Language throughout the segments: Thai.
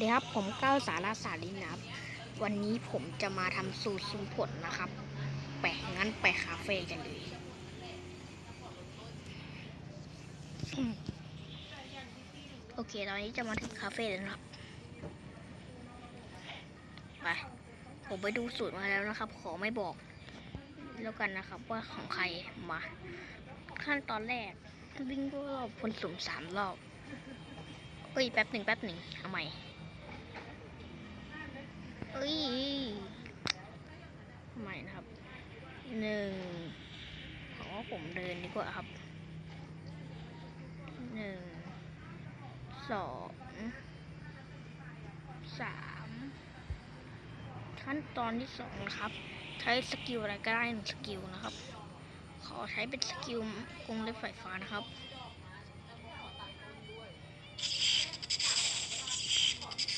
ดีครับผมก้าวสาราสาลินนะครับ วันนี้ผมจะมาทำสูตรซุมผลนะครับแปะงั้นไปคาเฟ่กันเลยโอเคตอนนี้จะมาถึงคาเฟ่แล้วนะครับไปผมไปดูสูตรมาแล้วนะครับ ขอไม่บอก แล้วกันนะครับว่าของใครมา ขั้นตอนแรกวิ่งรอบคนสุ่มสามรอบเอ้ยแป๊บหนึ่งแป๊บหนึ่งเอาใหม่ เอ้ยทำไมนะครับหนึ่งขอผมเดินดีกว่าครับหนึ่งสองสามขั้นตอนที่สองนะครับ ใช้สกิลอะไรก็ได้หนึ่งสกิลนะครับ ขอใช้เป็นสกิลกรงเล็บไฟฟ้านะครับ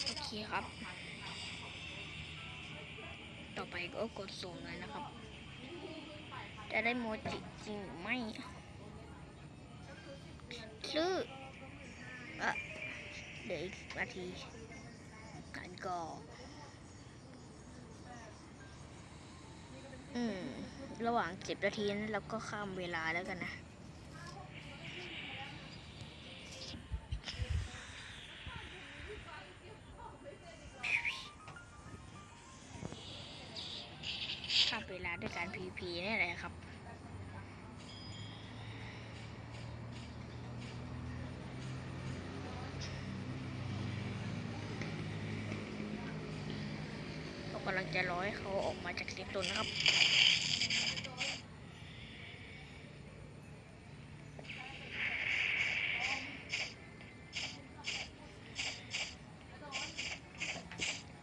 โอเคครับ ต่อไปก็กดส่งเลยนะครับ จะได้โมจิจริงหรือไม่ชื่อเอะเดี๋ยวอีกนาทีกันก็อืม ระหว่างสิบนาทีนั้นเราก็ข้ามเวลาแล้วกันนะ PP นี่แหละครับ เรากำลังจะร้อให้เขาออกมาจากเซฟโซนนะครับ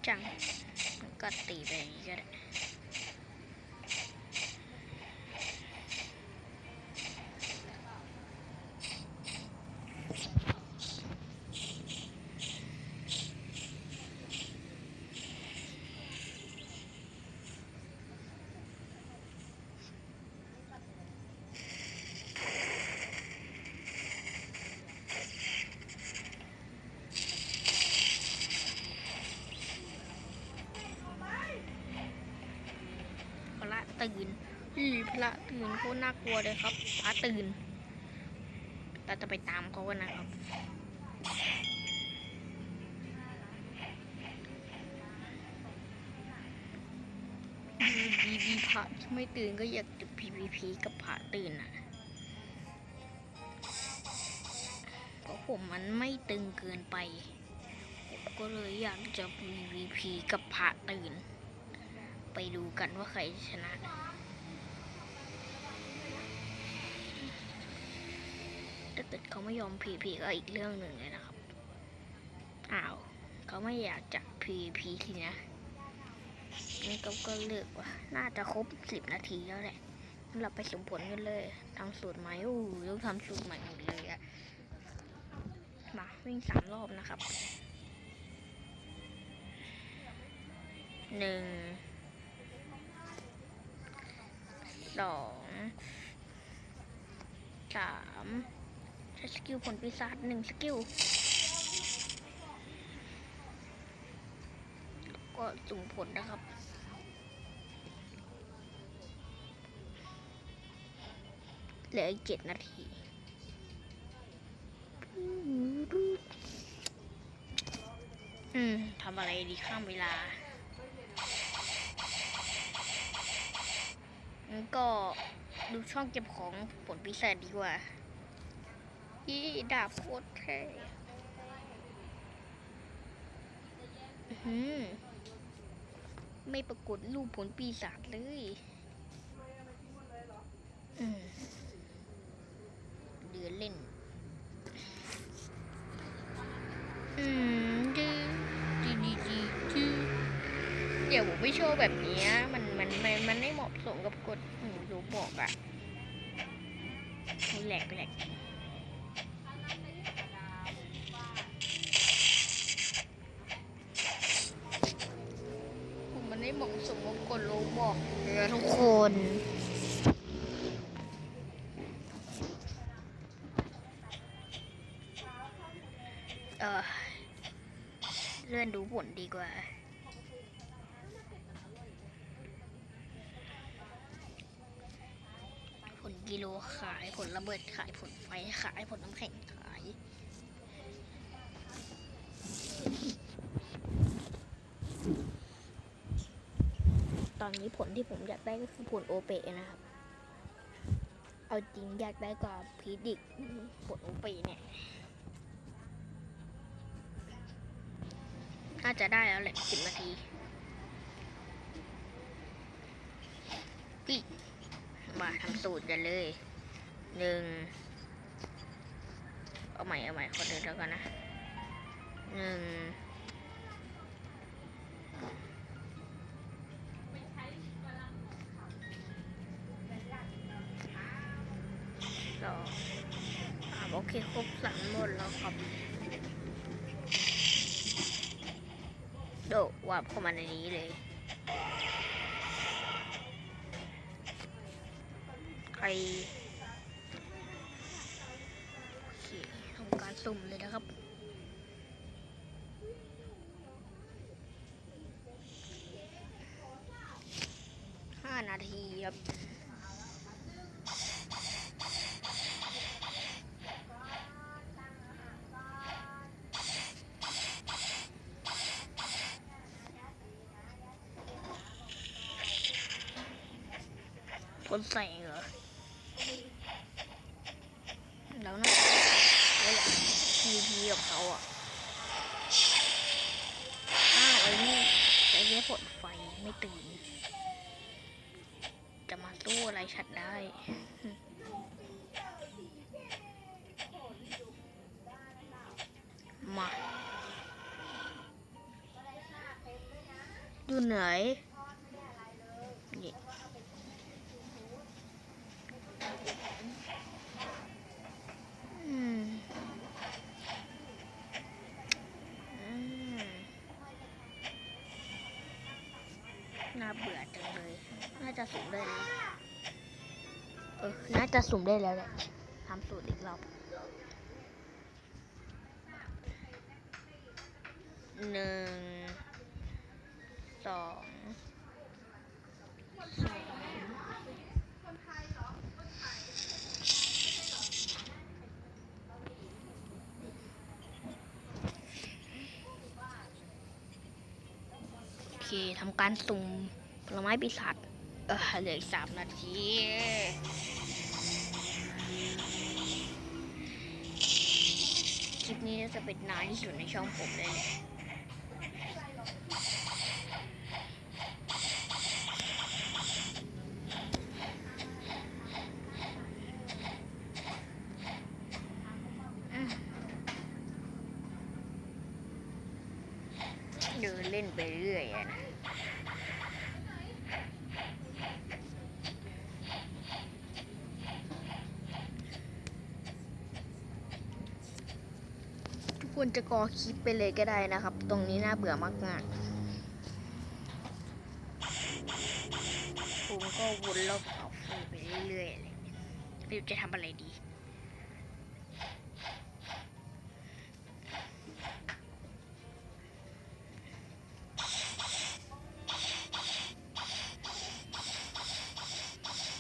จังก็ตีไปอย่างนี้ก็ได้ พระตื่น อือพระตื่นโคตรน่ากลัวเลยครับพระตื่นเราจะไปตามเขากันนะครับดีดีพระที่ไม่ตื่นก็อยากจะ PVP กับพระตื่นอะเพราะผมมันไม่ตึงเกินไป ผมก็เลยอยากจะ PVP กับพระตื่น ไปดูกันว่าใครชนะ ถ้า เกิดเขาไม่ยอม PVP ก็อีกเรื่องหนึ่งเลยนะครับ อ้าวเขาไม่อยากจะ PVP ทีนะงั้นก็ก็เลือกว่า น่าจะครบสิบนาทีแล้วแหละเราไปสมผลกันเลยทำสูตรใหม่อู้ต้องทำสูตรใหม่หมดเลยอะมาวิ่งสามรอบนะครับหนึ่งสองสาม ช้สกิลผลปีศาจหนึ่งสกิลก็จุ่มผลนะครับเหลืออีกเจ็ดนาทีอืมทำอะไรดีข้ามเวลางก็ดูช่องเก็บของผลพิเศษดีกว่า อีดาบโคตรเท่อื้อหือไม่ปรากฏรูปผลปีศาจเลยอืมเดือนเล่น อืมดีดีดีดีดีเดี๋ยวผมไม่โชว์แบบเนี้ยมันมันมันมันไม่เหมาะสมกับกฎหนูรู้บอกอะแหลกแหลก มันไม่เหมาะสมกับกฎรู้บอกเลยทุกคนเออเลื่อนดูผลดีกว่า ผลกิโลขายผลระเบิดขายผลไฟขายผลน้ำแข็งขาย ต อนนี้ผลที่ผมอยากได้ก็คือผลโอเปะนะครับ เอาจริงอยากได้กว่าพีดิกผลโอเปะเนี่ยน่าจะได้แล้วแหละสิบนาทีพี่มาทำสูตรกันเลยหนึ่งเอาใหม่เอาใหม่ขอเดินแล้วกันนะหนึ่ง โดดวาบเข้ามาในนี้เลย ใครโอเคทำการสุ่มเลยนะครับ ห้านาทีครับ คนใส่เหรอแล้วนะเราอยากพีพีกับเขาอะอ้าวไอ้นี่ใช้เยผลไฟไม่ตื่น จะมาสู้อะไรฉันได้มาอยู่ไหน อืมอืม น่าเบื่อจังเลย น่าจะสุ่มได้แล้วเออ น่าจะสุ่มได้แล้วแหละทำสูตรอีกรอบหนึ่งสองสามโอ เคทำการสุ่มผลไม้ปีศาจเออเหลืออีกสามนาที คลิปนี้จะเป็นนานที่สุดในช่องผมเลยเดินเล่นไปเรื่อยนะ คนจะกอคลิปไปเลยก็ได้นะครับ ตรงนี้น่าเบื่อมากๆผมก็วนรอบเขาฟรีไปเรื่อยๆเลยไม่รจะทำอะไรดี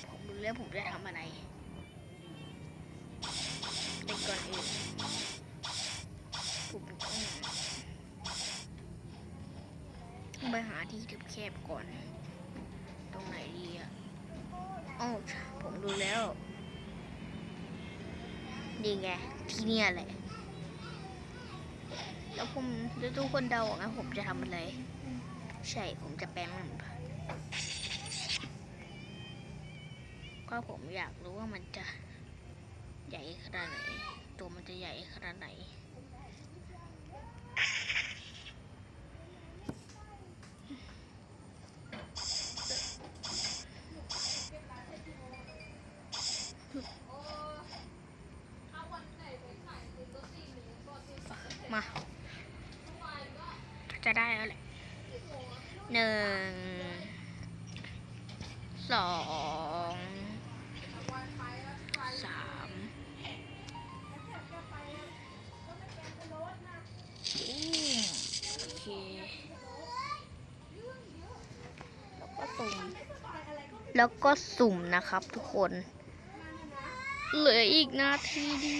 ผมรู้แล้วผมจะทำอะไร ที่แคบๆก่อน ตรงไหนดีอะอ๋อผมดูแล้วนี่ไงที่เนี่ยแหละ แล้วผมแล้วทุกคนเดาออกนะผมจะทำอะไร ใช่ ผมจะแปลงมันก็ผมอยากรู้ว่ามันจะใหญ่ขนาดไหน ตัวมันจะใหญ่ขนาดไหน หนึ่งสองสามโอเค แล้วก็สุ่ม แล้วก็สุ่มนะครับทุกคน เหลืออีกนาทีเดี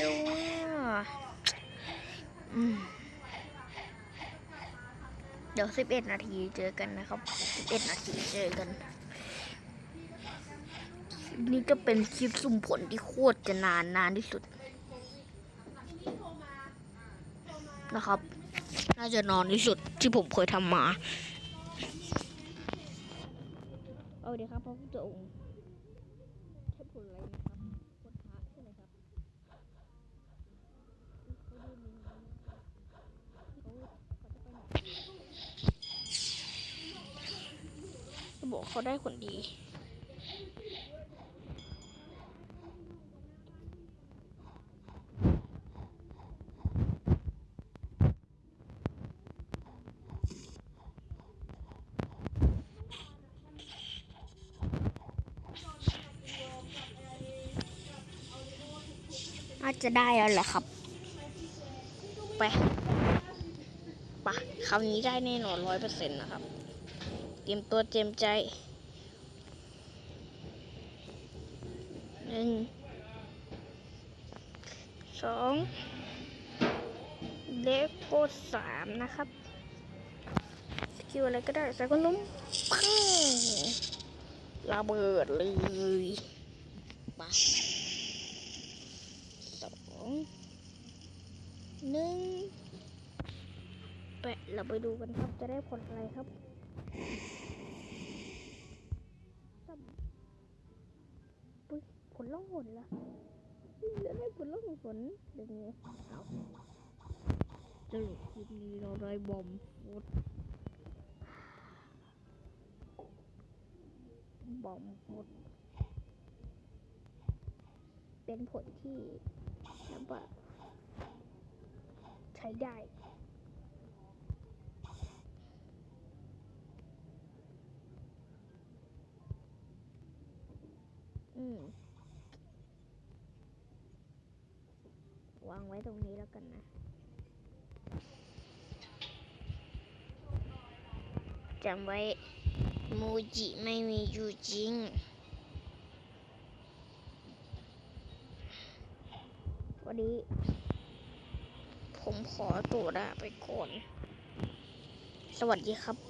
ยวอะ เดี๋ยวสิบเอ็ดนาทีเจอกันนะครับสิบเอ็ดนาทีเจอกันนี่ก็เป็นคลิปสุ่มผลที่โคตรจะนานนานที่สุด นะครับ น่าจะนอนที่สุดที่ผมเคยทำมา เอาเดี๋ยวครับพระพุทธองค์ใช่ผลอะไรนะครับผลพระใช่ไหมครับเขาดูมีเขาเขาจะไปไหนจะบอก เขาได้ผลดี น่าจะได้แล้วแหละครับ ไปปะคราวนี้ได้แน่นอนร้อยเปอร์เซ็นต์นะครับ เตรียมตัวเตรียมใจ นึ่งสองเลขโกสามนะครับ สกิลอะไรก็ได้ใส่ก็ล้มพังระเบิดเลยไปสองหนึ่งแปะเราไปดูกันครับจะได้ผลอะไรครับ ล่องหนละจะได้ผลล่องหนเดี๋ยวนี้เอาสรุปคลิปนี้เราได้บอมฟุตบอมฟุตเป็นผลที่แบบว่าใช้ได้ ไว้ตรงนี้แล้วกันนะ จำไว้มูจิไม่มีอยู่จริง วันนี้ ผมขอตัวลาไปก่อน สวัสดีครับ